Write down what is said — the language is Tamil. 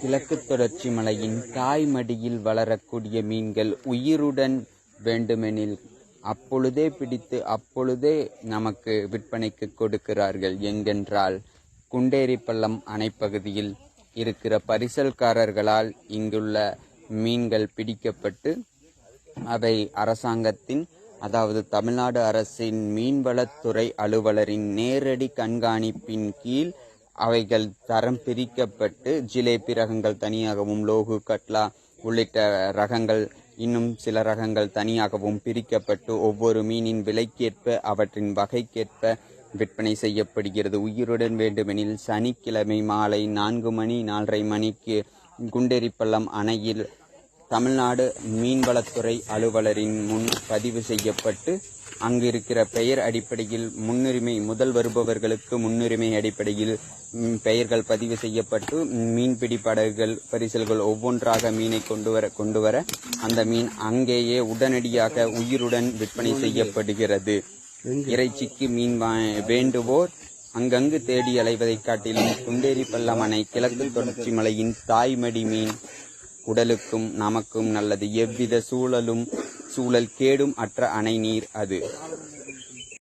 கிழக்கு தொடர்ச்சி மலையின் தாய்மடியில் வளரக்கூடிய மீன்கள் உயிருடன் வேண்டுமெனில் அப்பொழுதே பிடித்து அப்பொழுதே நமக்கு விற்பனைக்கு கொடுக்கிறார்கள். எங்கென்றால் குண்டேரிப்பள்ளம் அணைப்பகுதியில் இருக்கிற பரிசல்காரர்களால் இங்குள்ள மீன்கள் பிடிக்கப்பட்டு அவை அரசாங்கத்தின் அதாவது தமிழ்நாடு அரசின் மீன்வளத்துறை அலுவலரின் நேரடி கண்காணிப்பின் கீழ் அவைகள் தரம் பிரிக்கப்பட்டு ஜிலேபி ரகங்கள் தனியாகவும் லோகு கட்லா உள்ளிட்ட ரகங்கள் இன்னும் சில ரகங்கள் தனியாகவும் பிரிக்கப்பட்டு ஒவ்வொரு மீனின் விலைக்கேற்ப அவற்றின் வகைக்கேற்ப விற்பனை செய்யப்படுகிறது. உயிருடன் வேண்டுமெனில் சனிக்கிழமை மாலை நான்கு மணி நாலரை மணிக்கு குண்டெரிப்பள்ளம் அணையில் தமிழ்நாடு மீன்வளத்துறை அலுவலரின் முன் பதிவு செய்யப்பட்டு அங்கு இருக்கிற பெயர் அடிப்படையில் முன்னுரிமை முதல் வருபவர்களுக்கு முன்னுரிமை அடிப்படையில் பெயர்கள் பதிவு செய்யப்பட்டு மீன்பிடி படகுகள் பரிசல்கள் ஒவ்வொன்றாக மீனை கொண்டு வர கொண்டு வர அந்த மீன் அங்கேயே உடனடியாக உயிருடன் விற்பனை செய்யப்படுகிறது. இறைச்சிக்கு மீன் வேண்டுவோர் அங்கங்கு தேடி அலைவதைக் காட்டிலும் குண்டேரி பள்ளம் அணை கிழக்கு தொடர்ச்சி மலையின் தாய்மடி மீன் உடலுக்கும் நமக்கும் நல்லது. எவ்வித சூழலும் சூழல் கேடும் அற்ற அணை நீர் அது.